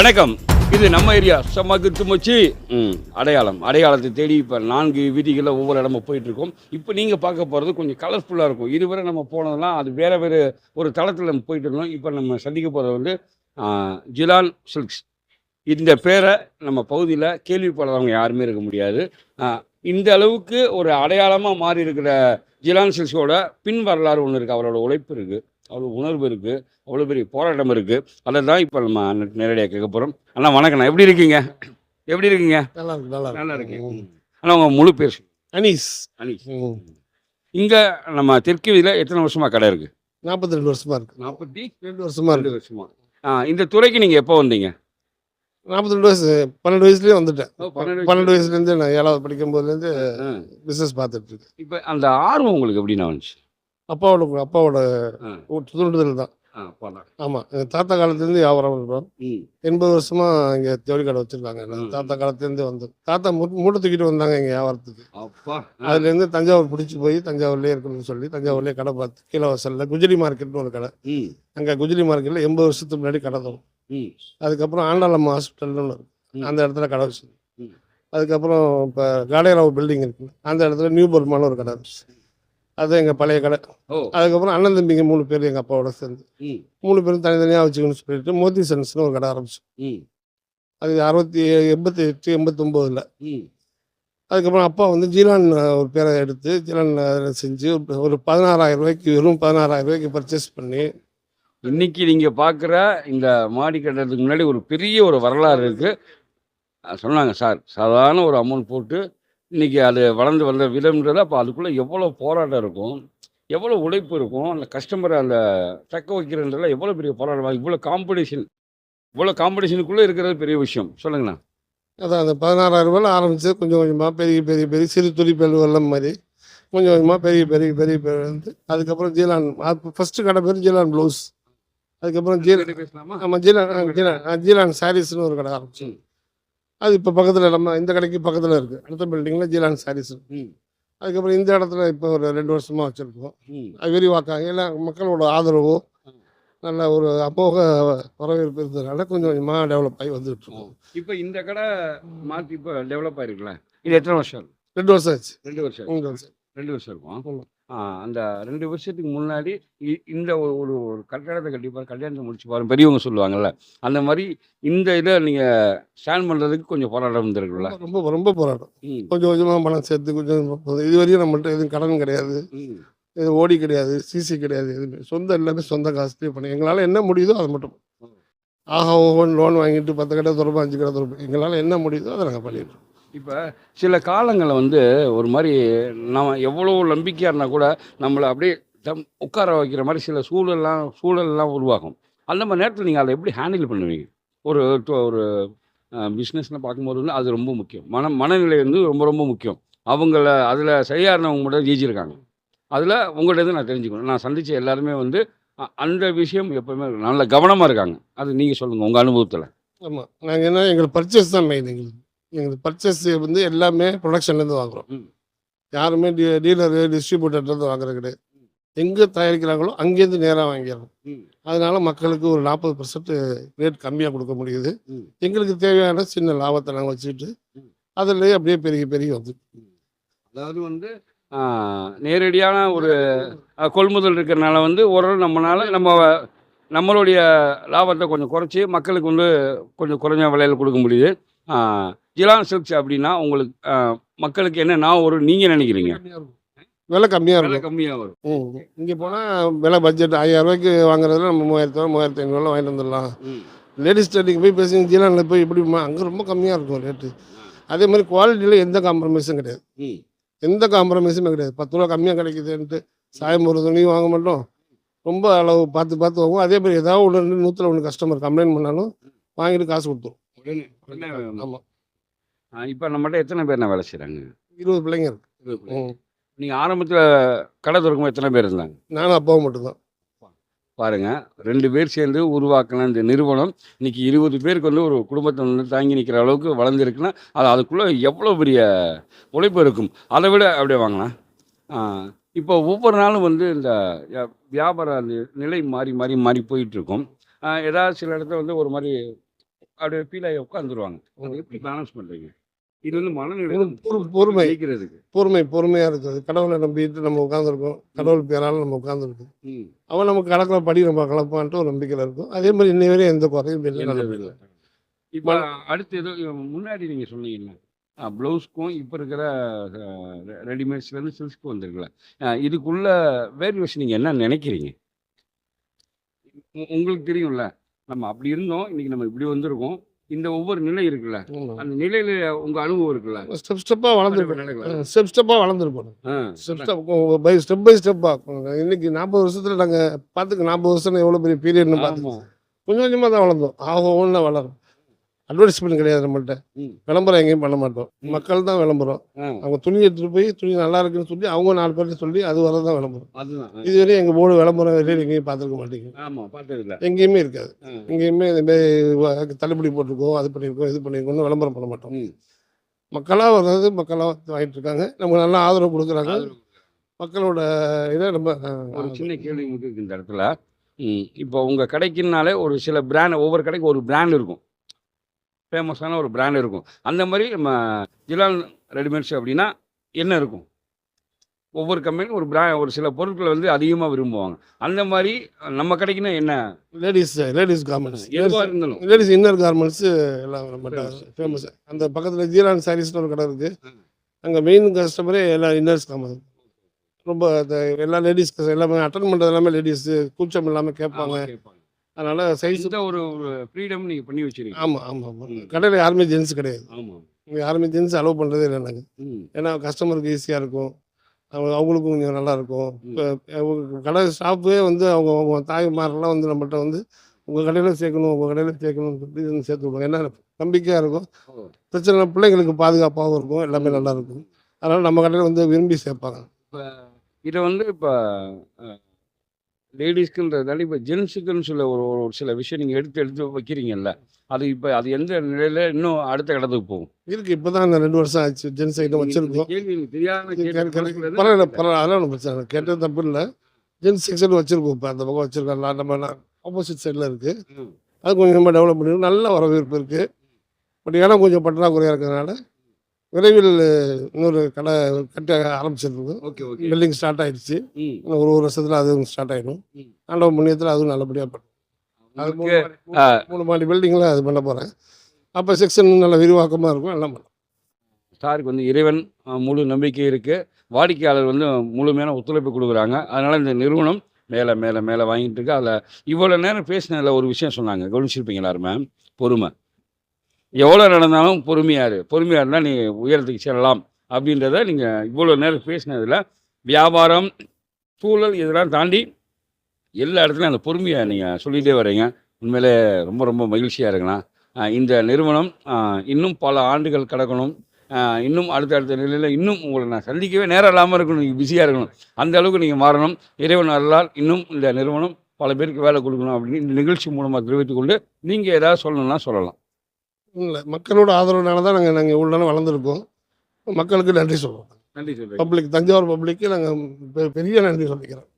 வணக்கம். இது நம்ம ஏரியா. சமகுத்து மச்சி. ம் அடையாளம். அடையாளத்தை தேடி இப்போ நான்கு வீதிகளில் ஒவ்வொரு இடமா போயிட்டுருக்கோம் இப்போ நீங்கள் பார்க்க போகிறது கொஞ்சம் கலர்ஃபுல்லாக இருக்கும். இதுவரை நம்ம போனதெல்லாம் அது வேறு வேறு ஒரு தளத்தில் நம்ம போயிட்டு இருந்தோம். இப்போ நம்ம சந்திக்க போகிறது வந்து ஜிலான் சில்க்ஸ். இந்த பேரை நம்ம பகுதியில் கேள்விப்படாதவங்க யாருமே இருக்க முடியாது. இந்த அளவுக்கு ஒரு அடையாளமாக மாறி இருக்கிற ஜிலான் சில்க்ஸோட பின் வரலாறு ஒன்று இருக்குது அவரோட உழைப்பு இருக்குது அவ்வளோ உணர்வு இருக்குது அவ்வளோ பெரிய போராட்டம் இருக்குது அதை தான் இப்போ நம்ம நேரடியாக கேட்க போகிறோம் அண்ணா வணக்கண்ணா எப்படி இருக்கீங்க? எப்படி இருக்கீங்க? நல்லா இருக்கு நல்லா இருக்கு. நல்லா இருக்கேன் அண்ணா உங்கள் முழு பேர். அனீஸ் அனீஸ் இங்கே நம்ம தெற்கு வீதியில் எத்தனை வருஷமாக கடை இருக்குது நாற்பத்தி ரெண்டு வருஷமா இருக்கு. நாற்பத்தி ரெண்டு வருஷமா ரெண்டு இருக்கு வருஷமா. ஆ இந்த துறைக்கு நீங்கள் எப்போ வந்தீங்க? நாற்பத்தி ரெண்டு வயசு பன்னெண்டு வயசுலயே வந்துட்டேன். பன்னெண்டு பன்னெண்டு வயசுல இருந்து நான் ஏழாவது படிக்கும் போதுலேருந்து ஆ. பிசினஸ் பார்த்துட்டு இருக்கேன். இப்போ அந்த ஆர்வம் உங்களுக்கு எப்படிண்ணா வந்துச்சு? அப்பாவோட அப்பாவோட தூண்டுதல் தான். ஆ பரவாயில்ல. ஆமா எங்க தாத்தா காலத்துலேருந்து வியாபாரம் பண்றோம் எண்பது வருஷமா இங்க ஜவுளி கடை வச்சிருக்காங்க. தாத்தா காலத்துலேருந்து வந்து. தாத்தா மூட்டை தூக்கிட்டு வந்தாங்க இங்க வியாபாரத்துக்கு. அப்பா அதுல இருந்து தஞ்சாவூர் பிடிச்சி போய் தஞ்சாவூர்லயே இருக்கணும்னு சொல்லி தஞ்சாவூர்லயே கடை பார்த்து கீழே வாசல்ல குஜிலி மார்க்கெட்னு ஒரு கடை. அங்க குஜிலி மார்க்கெட்ல எண்பது வருஷத்துக்கு முன்னாடி கடை தான். ம். அதுக்கப்புறம் ஆண்டாளம்மா ஹாஸ்பிட்டல்னு. அந்த இடத்துல கடை வச்சு. அதுக்கப்புறம் இப்போ காடையராவ் பில்டிங் இருக்கு. அந்த இடத்துல நியூ பர்மான்னு ஒரு கடை அது எங்கள் பழைய கடை. அதுக்கப்புறம் அண்ணன் தம்பிங்க மூணு பேர் எங்கள் அப்பாவோட சேர்ந்து. மூணு பேரும் தனித்தனியாக வச்சுக்கணும்னு சொல்லிட்டு மோதி சன்ஸ்னு ஒரு கடை ஆரம்பிச்சோம். அது அறுபத்தி எண்பத்தி எட்டு எண்பத்தொம்போதில் அதுக்கப்புறம் அப்பா வந்து ஜீலான் ஒரு பேரை எடுத்து ஜீலான் அதில் செஞ்சு ஒரு- பதினாறாயிரம் ரூபாய்க்கு வெறும் பதினாறாயிரம் ரூபாய்க்கு பர்ச்சேஸ் பண்ணி இன்னைக்கு நீங்க பார்க்குற இந்த மாடி கட்டுறதுக்கு முன்னாடி ஒரு பெரிய ஒரு வரலாறு இருக்கு. அஹ் சொன்னாங்க சார். சாதாரண ஒரு அமௌண்ட் போட்டு இன்னைக்கு அது வளர்ந்து வந்த விதம்ன்றது அப்போ அதுக்குள்ள எவ்வளோ போராட்டம் இருக்கும் எவ்வளோ உழைப்பு இருக்கும் அந்த கஸ்டமரை அந்த தக்க வைக்கிறதுல எவ்வளோ பெரிய போராட்டம் இவ்வளோ காம்படிஷன் இவ்வளோ காம்படிஷனுக்குள்ளே இருக்கிறது பெரிய விஷயம். சொல்லுங்கண்ணா. அதான் அந்த பதினாறாயிரம் ரூபாயில் ஆரம்பிச்சு கொஞ்சம் கொஞ்சமாக பெரிய பெரிய பெரிய சிறு துடிப்பல் வெள்ளம் மாதிரி கொஞ்சம் கொஞ்சமாக பெரிய பெரிய பெரிய பெரிய வந்து அதுக்கப்புறம் ஜீலான் ஃபஸ்ட்டு கடை பேர் ஜீலான் ப்ளவுஸ். அதுக்கப்புறம் ஜீலான் பேசலாமா? ஆமாம் ஜீலான் ஜீலான் ஜீலான் சாரீஸ்னு ஒரு கடை ஆரம்பிச்சு. அது இப்போ பக்கத்தில் நம்ம இந்த கடைக்கு பக்கத்தில் இருக்குது அடுத்த பில்டிங்கில் ஜீலான் சாரீஸ் ம். அதுக்கப்புறம் இந்த இடத்துல இப்போ ஒரு ரெண்டு வருஷமாக வச்சுருக்கோம். அது விரிவாக்கம் எல்லாம் மக்களோட ஆதரவு. நல்ல ஒரு அமோக வரவேற்பு இருந்ததுனால கொஞ்சம் கொஞ்சமாக டெவலப் ஆகி வந்துட்டு இருக்கோம். இப்போ இந்த கடை மாற்றி இப்போ டெவலப் ஆயிருக்குல்ல. இது எத்தனை வருஷம்? ரெண்டு வருஷம் ஆச்சு. ரெண்டு வருஷம் ரெண்டு வருஷம் இருக்கும். அந்த ரெண்டு வருஷத்துக்கு முன்னாடி இந்த ஒரு ஒரு கட்டடத்தை கட்டிப்பாரு கல்யாணத்தை முடிச்சு பாரு பெரியவங்க சொல்லுவாங்கல்ல அந்த மாதிரி இந்த இதை நீங்கள் ஸ்டாண்ட் பண்ணுறதுக்கு கொஞ்சம் போராட்டம் இருந்திருக்குல்ல ரொம்ப ரொம்ப போராட்டம். கொஞ்சம் கொஞ்சமாக பணம் சேர்த்து கொஞ்சம் இது வரையும் நம்மள்ட்ட எதுவும் கடன் கிடையாது. ம். இது ஓடி கிடையாது சிசி கிடையாது எதுவுமே. சொந்த எல்லாமே சொந்த காசுலேயே பண்ணி எங்களால் என்ன முடியுதோ அதை மட்டும். ஆஹா ஓஹோன்னு லோன் வாங்கிட்டு பத்து கடை திறப்போம் அஞ்சு கடை திறப்போம் எங்களால் என்ன முடியுதோ அதை நாங்கள் பண்ணிடுறோம். இப்போ சில காலங்களில் வந்து ஒரு மாதிரி நம்ம எவ்வளோ நம்பிக்கையாக இருந்தால் கூட நம்மளை அப்படியே தம் உட்கார வைக்கிற மாதிரி சில சூழல்லாம் சூழல்லாம் உருவாகும். அந்த மாதிரி நேரத்தில் நீங்கள் அதை எப்படி ஹேண்டில் பண்ணுவீங்க? ஒரு ஒரு பிஸ்னஸ்னு பார்க்கும்போது வந்து அது ரொம்ப முக்கியம். மன மனநிலை வந்து ரொம்ப ரொம்ப முக்கியம். அவங்கள அதில் சரியாக இருந்தவங்க மட்டும் ஜெயிச்சிருக்காங்க. அதில் உங்கள்கிட்ட இருந்து நான் தெரிஞ்சுக்கணும். நான் சந்தித்த எல்லாருமே வந்து அந்த விஷயம் எப்போவுமே நல்ல கவனமாக இருக்காங்க. அது நீங்கள் சொல்லுங்கள் உங்கள் அனுபவத்தில். ஆமாம் நாங்கள் என்ன எங்களுக்கு பர்ச்சேஸ் தான் மெயின் எங்களுக்கு. எங்களுக்கு பர்ச்சேஸ் வந்து எல்லாமே ப்ரொடக்ஷன்லேருந்து வாங்குறோம். ம். யாருமே டீ டீலரு டிஸ்ட்ரிபியூட்டர்லேருந்து வாங்குறது கிடையாது. எங்கே தயாரிக்கிறாங்களோ அங்கேருந்து நேராக வாங்கிடுறோம். அதனால மக்களுக்கு ஒரு நாற்பது பர்சன்ட் ரேட் கம்மியாக கொடுக்க முடியுது. எங்களுக்கு தேவையான சின்ன லாபத்தை நாங்கள் வச்சுக்கிட்டு. அதுலேயே அப்படியே பெரிய பெரிய வந்து அதாவது வந்து நேரடியான ஒரு கொள்முதல் இருக்கிறனால வந்து ஓரளவு நம்மளால நம்ம நம்மளுடைய லாபத்தை கொஞ்சம் குறைச்சி மக்களுக்கு வந்து கொஞ்சம் குறைஞ்ச விலையில் கொடுக்க முடியுது. ஜிலான் சில்க்ஸ் அப்படின்னா உங்களுக்கு மக்களுக்கு என்ன நான் ஒரு நீங்கள் நினைக்கிறீங்க. விலை கம்மியாக இருக்கும். கம்மியாக வரும். இங்கே போனால் விலை பட்ஜெட் ஐயாயிரம் ரூபாய்க்கு வாங்குறதுல நம்ம மூவாயிரத்தி ரூபா மூவாயிரத்தி ஐநூறுவா வாங்கிட்டு வந்துடலாம். லேடிஸ் ஸ்டடிக்கு போய் பேசுங்க ஜீலானில் போய் எப்படி அங்கே ரொம்ப கம்மியாக இருக்கும் ரேட்டு அதே மாதிரி குவாலிட்டியில் எந்த காம்ப்ரமைஸும் கிடையாது. எந்த காம்ப்ரமைஸுமே கிடையாது. பத்து ரூபா கம்மியாக கிடைக்குதுன்ட்டு சாயம் ஒரு துணியும் வாங்க மாட்டோம். ரொம்ப அளவு பார்த்து பார்த்து வாங்குவோம். அதே மாதிரி ஏதாவது ஒன்று நூற்றில் ஒன்று கஸ்டமர் கம்ப்ளைண்ட் பண்ணாலும் வாங்கிட்டு காசு கொடுத்துரும். ஆமாம் இப்போ நம்மகிட்ட எத்தனை பேர் நான் வேலை செய்கிறாங்க இருபது பிள்ளைங்க இருக்கு. நீங்கள் ஆரம்பத்தில் கடை திறக்கும்போது எத்தனை பேர் இருந்தாங்க? நானும் அப்பாவும் மட்டும்தான். பாருங்க ரெண்டு பேர் சேர்ந்து உருவாக்கின இந்த நிறுவனம் இன்னைக்கு இருபது பேருக்கு வந்து ஒரு குடும்பத்தை வந்து தாங்கி நிற்கிற அளவுக்கு வளர்ந்துருக்குன்னா அது அதுக்குள்ளே எவ்வளோ பெரிய உழைப்பு இருக்கும்? அதை விட அப்படியே வாங்கலாம். இப்போ ஒவ்வொரு நாளும் வந்து இந்த வியா- வியாபார நிலை மாறி மாறி மாறி போயிட்டு இருக்கும். ஆஹ் ஏதாவது சில இடத்துல வந்து ஒரு மாதிரி அப்படியே ஃபீல் ஆகி உட்காந்துருவாங்க அது எப்படி பேலன்ஸ் பண்றீங்க? இது வந்து மனநிலை பொறு- பொறு- பொறுமை. ஜெயிக்கிறதுக்கு. பொறுமை பொறுமையாக இருக்குது கடவுளை நம்பிட்டு நம்ம உட்காந்துருக்கோம் கடவுள் பேரால் நம்ம உட்காந்துருக்கோம். அவன் நமக்கு கலக்கிற படி நம்ம கலப்பான்ட்டு ஒரு நம்பிக்கையில் இருக்கும். அதே மாதிரி இன்னை வரையும் எந்த குறையும் இல்லை. இதுல. இப்ப அடுத்து ஏதோ முன்னாடி நீங்க சொன்னீங்கல்ல ப்ளவுஸ்க்கும் இப்போ இருக்கிற ரெடிமேட்ஸ்லேருந்து சில்க்ஸ்க்கு வந்திருக்குல்ல. இதுக்குள்ள வேரியேஷன் நீங்கள் என்ன நினைக்கிறீங்க? உங்களுக்கு தெரியும்ல? நம்ம அப்படி இருந்தோம் இன்னைக்கு நம்ம இப்படி வந்திருக்கோம். இந்த ஒவ்வொரு நிலை இருக்குல்ல அந்த நிலையில உங்க அனுபவம் இருக்குல்ல? ஸ்டெப் ஸ்டெப்பாக வளர்ந்துருக்கோம். நிலைகள். ஸ்டெப் ஸ்டெப்பாக வளர்ந்துருக்கோம் ஆ, step step by step by ஸ்டெப்பாக இன்னைக்கு நாற்பது வருஷத்தில் நாங்கள் பார்த்துக்க நாற்பது வருஷம் எவ்வளோ பெரிய பீரியட்னு பார்த்து ஆமா. கொஞ்சம் கொஞ்சமாக தான் வளர்ந்தோம். ஆக ஒன்று வளரும் அட்வர்டைஸ்மெண்ட் கிடையாது நம்மள்ட்ட. விளம்பரம் எங்கேயும் பண்ண மாட்டோம். மக்கள் தான் விளம்பரம். அவங்க துணி எடுத்துகிட்டு போய் துணி நல்லா இருக்குன்னு சொல்லி அவங்க நாலு பேர்ட்ட சொல்லி அது வர தான் விளம்பரம். இதுவரை எங்கள் போர்டு விளம்பரம் வெளியில் எங்கேயும் பார்த்துருக்க மாட்டீங்க. ஆமா பார்த்தது இல்ல எங்கேயுமே இருக்காது. எங்கேயுமே இந்த மாதிரி தள்ளுபடி போட்டிருக்கோம் அது பண்ணியிருக்கோம் இது பண்ணியிருக்கோம்னு விளம்பரம் பண்ண மாட்டோம். மக்களாக வர்றது மக்களாக வாங்கிட்டு இருக்காங்க. நமக்கு நல்லா ஆதரவு கொடுக்குறாங்க. மக்களோட இதை நம்ம ஒரு சின்ன கேள்வி இந்த இடத்துல. இப்போ உங்க கடைக்குனாலே ஒரு சில பிராண்ட் ஒவ்வொரு கடைக்கு ஒரு பிராண்ட் இருக்கும். ஃபேமஸான ஒரு பிராண்ட் இருக்கும். அந்த மாதிரி நம்ம ஜிலான் ரெடிமேட்ஸ் அப்படின்னா என்ன இருக்கும்? ஒவ்வொரு கம்பெனியும் ஒரு பிராண்ட் ஒரு சில பொருட்களை வந்து அதிகமாக விரும்புவாங்க. அந்த மாதிரி நம்ம கடைக்குன்னா என்ன? லேடிஸ் லேடிஸ் கார்மெண்ட்ஸ் எதுவாக இருந்தாலும். லேடிஸ் இன்னர் கார்மெண்ட்ஸ் எல்லாம் நம்ம ஃபேமஸ் அந்த பக்கத்தில் ஜீரான் சாரீஸ்னு ஒரு கடை இருக்குது. அங்கே மெயின் கஸ்டமரே எல்லாம் இன்னர்ஸ் கார்மெண்ட் ரொம்ப எல்லா லேடிஸ் எல்லாமே அட்டன் பண்ணுறது எல்லாமே லேடிஸ் கூச்சம் இல்லாமல் கேட்பாங்க. அதனால சைஸ் ஒரு ஃப்ரீடம் நீங்கள் பண்ணி வச்சிருக்கீங்க. ஆமாம் ஆமாம் ஆமாம். கடையில் யாருமே ஜென்ஸ் கிடையாது. ஆமாம் இங்கே யாருமே ஜென்ஸ் அலோவ் பண்ணுறதே இல்லை நாங்கள் ஏன்னா கஸ்டமருக்கு ஈஸியாக இருக்கும். அவங்க அவங்களுக்கும் கொஞ்சம் நல்லா இருக்கும். இப்போ அவங்க கடை ஸ்டாஃபே வந்து அவங்க அவங்க தாய்மாரெல்லாம் வந்து நம்மகிட்ட வந்து உங்கள் கடையில் சேர்க்கணும் உங்கள் கடையில் சேர்க்கணும்னு சொல்லி வந்து சேர்த்து விடுவாங்க. ஏன்னா நம்பிக்கையாக இருக்கும். பிரச்சனை பிள்ளைங்களுக்கு பாதுகாப்பாகவும் இருக்கும். எல்லாமே நல்லா இருக்கும். அதனால் நம்ம கடையில் வந்து விரும்பி சேர்ப்பாங்க. இதை வந்து இப்போ லேடிஸ்க்குன்றதால இப்போ ஜென்ஸுக்குன்னு சொல்ல ஒரு ஒரு சில விஷயம் நீங்கள் எடுத்து எடுத்து வைக்கிறீங்கல்ல. அது இப்போ அது எந்த நிலையில் இன்னும் அடுத்த கடத்துக்கு போகும்? இருக்குது இப்போ தான் இந்த ரெண்டு வருஷம் ஆச்சு. ஜென்ஸ் ஐட்டம் வச்சுருக்கோம் பரவாயில்ல பரவாயில்ல. அதெல்லாம் ஒன்றும் பிரச்சனை கேட்டது தப்பு இல்லை. ஜென்ஸ் செக்ஷன் வச்சுருக்கோம் இப்போ. அந்த பக்கம் வச்சுருக்கோம் நம்ம ஆப்போசிட் சைடில் இருக்குது. அது கொஞ்சம் நம்ம டெவலப் பண்ணிருக்கோம். நல்ல வரவேற்பு இருக்குது பட் இடம் கொஞ்சம் பற்றாக்குறையாக இருக்கிறதுனால விரைவில் இன்னொரு கடை கட்ட ஓகே ஓகே. பில்டிங் ஸ்டார்ட் ஆயிடுச்சு. இன்னும் ஒரு ஒரு வருஷத்தில் அதுவும் ஸ்டார்ட் ஆகிடும் ம். ஆண்டவ புண்ணியத்தில் அதுவும் நல்லபடியாக பண்ணும் அது மூணு மாடி- மூணு மாடி பில்டிங்கில் அது பண்ண போகிறேன் அப்போ செக்ஷன் நல்ல விரிவாக்கமாக இருக்கும் எல்லாம் பண்ணலாம். சாருக்கு வந்து இறைவன் அஹ், முழு நம்பிக்கை இருக்குது வாடிக்கையாளர் வந்து முழுமையான ஒத்துழைப்பு கொடுக்குறாங்க. அதனால் இந்த நிறுவனம் மேலே மேலே மேலே வாங்கிட்டு இருக்கு. அதில் இவ்வளோ நேரம் பேசினதில் ஒரு விஷயம் சொன்னாங்க. கவனிச்சிருப்பீங்க எல்லாருமே பொறுமை. எவ்வளோ நடந்தாலும் பொறுமையாரு. பொறுமையாக இருந்தால் நீ உயரத்துக்கு செல்லலாம். அப்படின்றத நீங்கள் இவ்வளோ நேரம் பேசினதில் வியாபாரம் சூழல் இதெல்லாம் தாண்டி எல்லா இடத்துலையும் அந்த பொறுமையாக நீங்கள் சொல்லிகிட்டே வரீங்க உண்மையிலே ரொம்ப ரொம்ப மகிழ்ச்சியாக இருக்கலாம் இந்த நிறுவனம் இன்னும் பல ஆண்டுகள் கிடக்கணும். இன்னும் அடுத்தடுத்த நிலையில் இன்னும் உங்களை நான் சந்திக்கவே நேரம் இல்லாமல் இருக்கணும். நீங்கள் பிஸியாக இருக்கணும். அந்த அளவுக்கு நீங்கள் மாறணும். இறைவன் அருளால் இன்னும் இந்த நிறுவனம் பல பேருக்கு வேலை கொடுக்கணும் அப்படின்னு இந்த நிகழ்ச்சி மூலமாக தெரிவித்துக்கொண்டு நீங்கள் ஏதாவது சொல்லணும்னா சொல்லலாம். இல்லை மக்களோட ஆதரவுனால தான் நாங்கள் நாங்கள் இவ்வளோ நாள் வளர்ந்துருக்கோம். மக்களுக்கு நன்றி சொல்கிறோம் நன்றி சொல்கிறேன் பப்ளிக் தஞ்சாவூர் பப்ளிக்கு நாங்கள் பெரிய நன்றி சொல்லிக்கிறோம்.